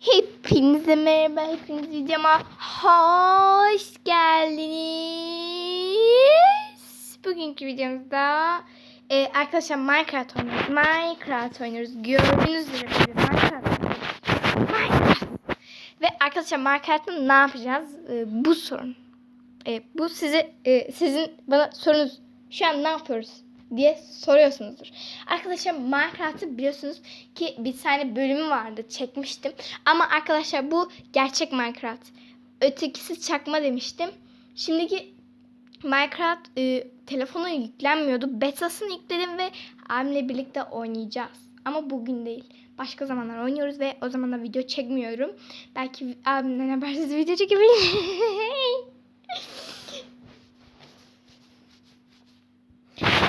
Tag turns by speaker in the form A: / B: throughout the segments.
A: Hepinize merhaba, hepiniz videoma hoş geldiniz. Bugünkü videomuzda e, arkadaşlar Minecraft oynuyoruz. Minecraft oynuyoruz. Gördüğünüz böyle Minecraft. Minecraft. Ve arkadaşlar Minecraft'ta ne yapacağız? E, bu sorun. E, bu size e, sizin bana sorunuz. Şu an ne yapıyoruz? Diye soruyorsunuzdur. Arkadaşlar Minecraft'ı biliyorsunuz ki bir tane bölümü vardı çekmiştim. Ama arkadaşlar bu gerçek Minecraft. Ötekisi çakma demiştim. Şimdiki Minecraft e, telefona yüklenmiyordu. Betasını yükledim ve abimle birlikte oynayacağız. Ama bugün değil. Başka zamanlar oynuyoruz ve o zaman da video çekmiyorum. Belki abimden habersiz video çekebilirim.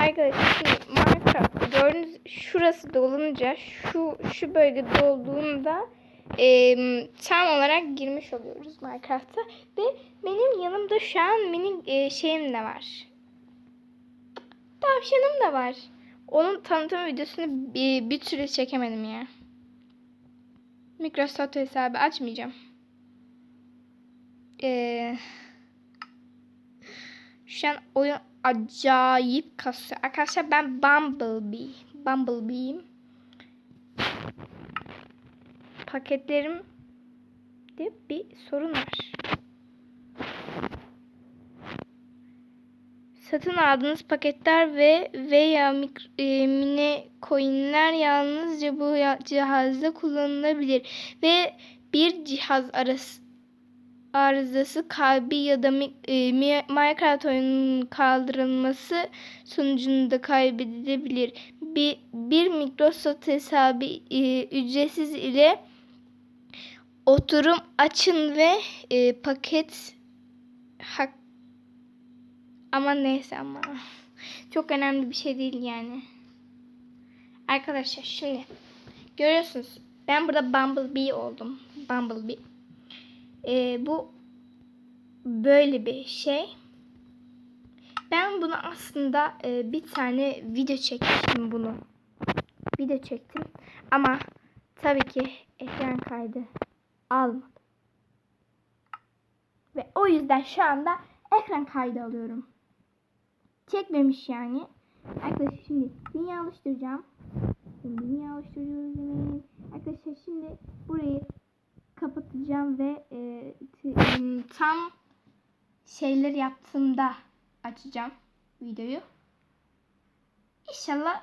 A: Arkadaşlar Minecraft gördüğünüz şurası dolunca şu şu bölge dolduğunda e, tam olarak girmiş oluyoruz Minecraft'a ve benim yanımda şu an benim e, şeyim de var. Tavşanım da var. Onun tanıtım videosunu bir, bir türlü çekemedim ya. Microsoft hesabı açmayacağım. Eee şu an oyun acayip kasıyor. Arkadaşlar ben Bumblebee. Bumblebee'yim. Paketlerim de bir sorun var. Satın aldığınız paketler ve veya mikro, e, mini coinler yalnızca bu cihazda kullanılabilir ve bir cihaz arası arızası kalbi ya da e, mi- Minecraft oyununun kaldırılması sonucunda kaybedilebilir. Bir, bir Microsoft hesabı e, ücretsiz ile oturum açın ve e, paket hak ama neyse ama çok önemli bir şey değil yani. Arkadaşlar şimdi görüyorsunuz ben burada Bumblebee oldum. Bumblebee. Ee, bu böyle bir şey. Ben bunu aslında e, bir tane video çekmiştim bunu. Video çektim ama tabii ki ekran kaydı almadım. Ve o yüzden şu anda ekran kaydı alıyorum. Çekmemiş yani. Arkadaşlar şimdi dünya oluşturacağım. Şimdi dünya oluşturuyoruz demeyin. Arkadaşlar şimdi burayı kapatacağım ve e, tam şeyler yaptığımda açacağım videoyu. İnşallah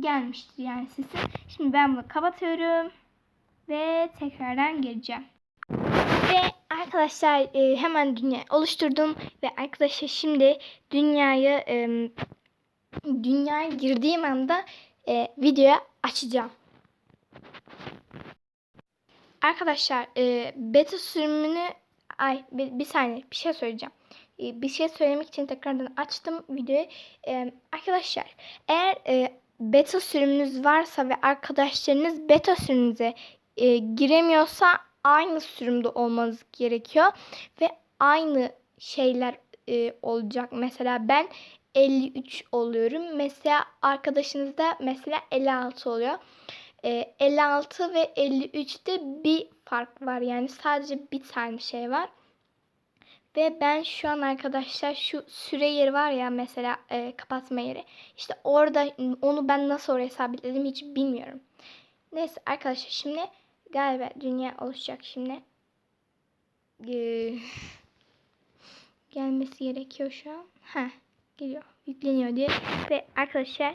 A: gelmiştir yani sesi. Şimdi ben bunu kapatıyorum ve tekrardan geleceğim. Ve arkadaşlar e, hemen dünya oluşturdum ve arkadaşlar şimdi dünyayı e, dünyaya girdiğim anda e, videoya açacağım. Arkadaşlar e, beta sürümünü ay bir, bir saniye bir şey söyleyeceğim. E, bir şey söylemek için tekrardan açtım videoyu. E, arkadaşlar eğer e, beta sürümünüz varsa ve arkadaşlarınız beta sürümünüze e, giremiyorsa aynı sürümde olmanız gerekiyor ve aynı şeyler e, olacak. Mesela ben 53 oluyorum. Mesela arkadaşınız da mesela 56 oluyor. E, 56 ve 53'te bir fark var. Yani sadece bir tane şey var. Ve ben şu an arkadaşlar şu süre yeri var ya mesela e, kapatma yeri. İşte orada onu ben nasıl oraya sabitledim hiç bilmiyorum. Neyse arkadaşlar şimdi galiba dünya oluşacak şimdi. Ee, gelmesi gerekiyor şu an. Ha geliyor. Yükleniyor diye. Ve arkadaşlar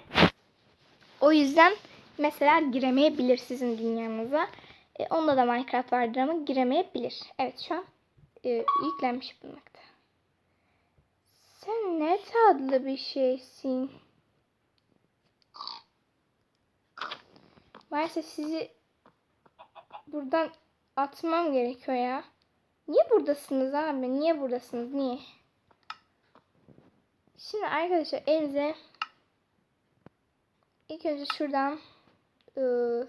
A: o yüzden mesela giremeyebilir sizin dünyanıza. E, onda da Minecraft vardır ama giremeyebilir. Evet şu an e, yüklenmiş bulunmakta. Sen ne tatlı bir şeysin. Maalesef sizi buradan atmam gerekiyor ya. Niye buradasınız abi? Niye buradasınız? Niye? Şimdi arkadaşlar elinize ilk önce şuradan ıı,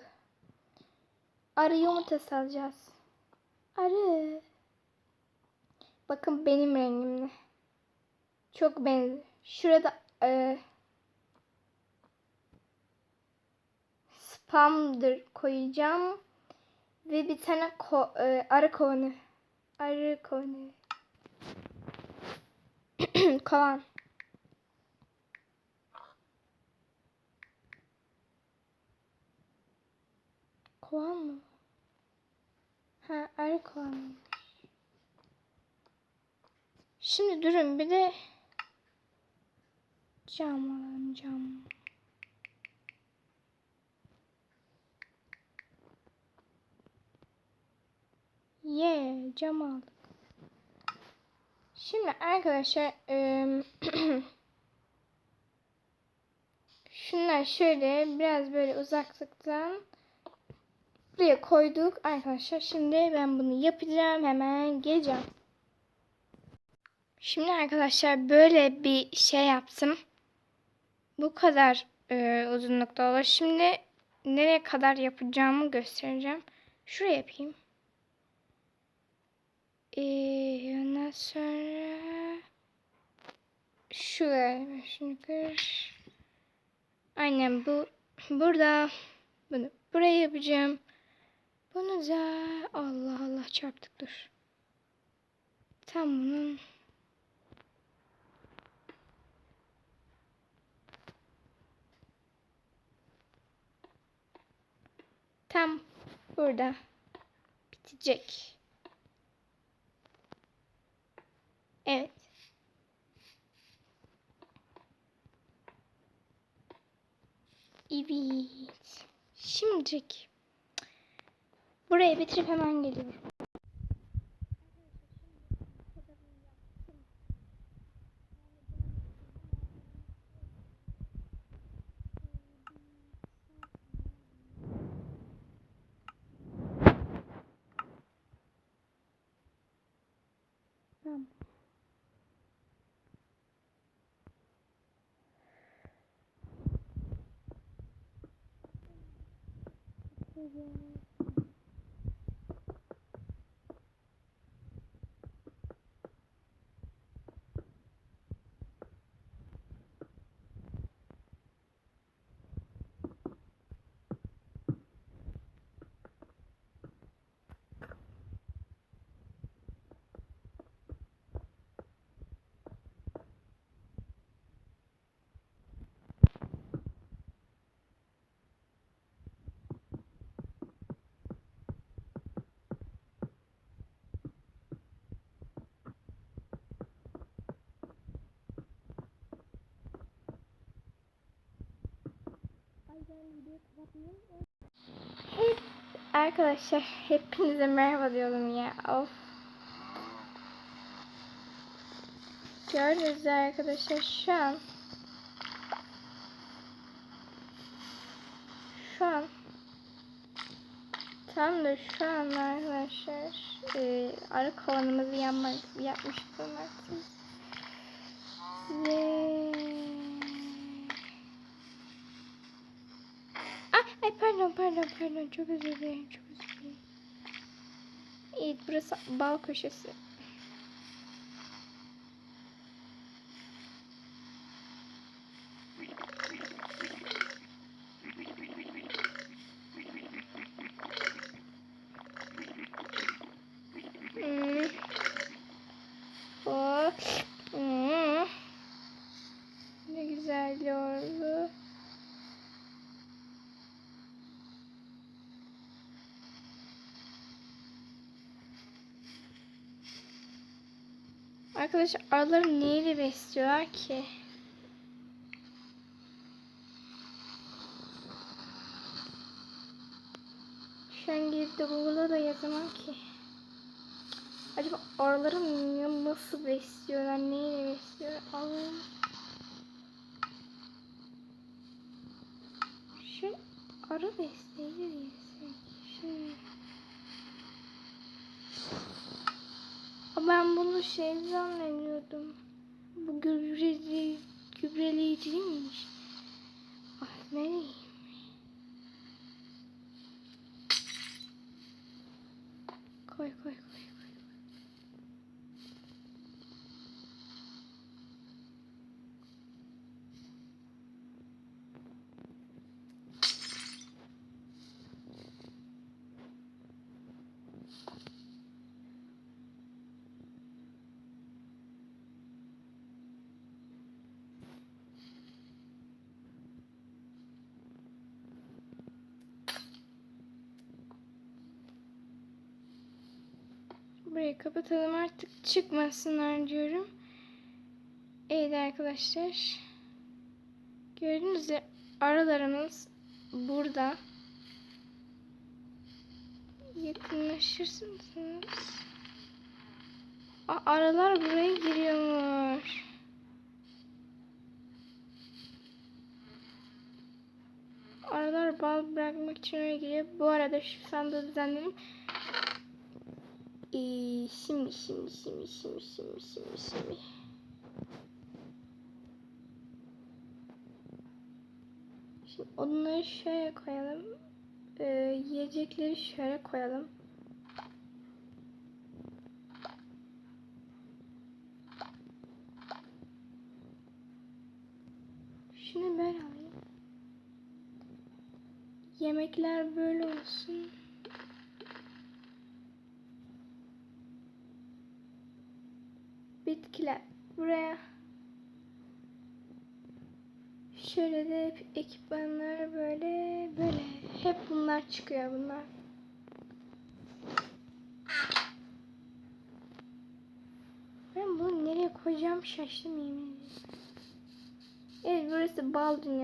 A: arı yumurtası alacağız. Arı. Bakın benim rengimle. Çok benziyor. Şurada e, spamdır koyacağım. Ve bir tane ko e, arı kovanı. Arı kovanı. Kovan. Kovan mı? Ha arı kovanı. Şimdi durun bir de cam alalım cam. Ye yeah, cam aldık. Şimdi arkadaşlar eee şunlar şöyle biraz böyle uzaklıktan buraya koyduk arkadaşlar. Şimdi ben bunu yapacağım. Hemen geleceğim. Şimdi arkadaşlar böyle bir şey yaptım. Bu kadar e, uzunlukta olur. Şimdi nereye kadar yapacağımı göstereceğim. Şuraya yapayım. Ee, ondan sonra şuraya kır. Aynen bu burada bunu buraya yapacağım. Bunu da Allah Allah çarptık dur. Tam bunun tam burada bitecek. Evet. Evet. Şimdilik buraya bitirip hemen geliyorum. Tamam. Hep arkadaşlar hepinize merhaba diyorum ya. Of. Gördünüz arkadaşlar şu an şu an tam da şu an arkadaşlar e, arı kovanımızı yanmak, yapmış bulunmaktayız. Ve ay pardon pardon pardon çok özür dilerim çok özür dilerim. Evet burası bal köşesi. Arkadaşlar arıları neyle besliyorlar ki? Şu an gidip de Google'a da yazamam ki. Acaba arıları nasıl besliyorlar? Neyle besliyorlar? Allah'ım. Şu arı besleyici diye Şöyle. Aa, Ben bunu şey zannediyordum. Bu gübreli, gübreleyici değilmiş. Ah ne diyeyim? Koy koy koy. koy. Burayı kapatalım artık çıkmasınlar diyorum. Evet arkadaşlar. Gördüğünüz üzere aralarımız burada. Yakınlaşırsınız. Aa, aralar buraya giriyormuş. Aralar bal bırakmak için öyle giriyor. Bu arada şu sandığı düzenledim. Ee, şimdi şimdi şimdi şimdi şimdi şimdi şimdi. Şimdi onları şöyle koyalım. Ee, yiyecekleri şöyle koyalım. Şunu ben alayım. Yemekler böyle olsun. Bitkiler buraya. Şöyle de ekipmanlar böyle böyle. Hep bunlar çıkıyor bunlar. Ben bunu nereye koyacağım şaştım yemin ederim. Evet burası bal dünyası.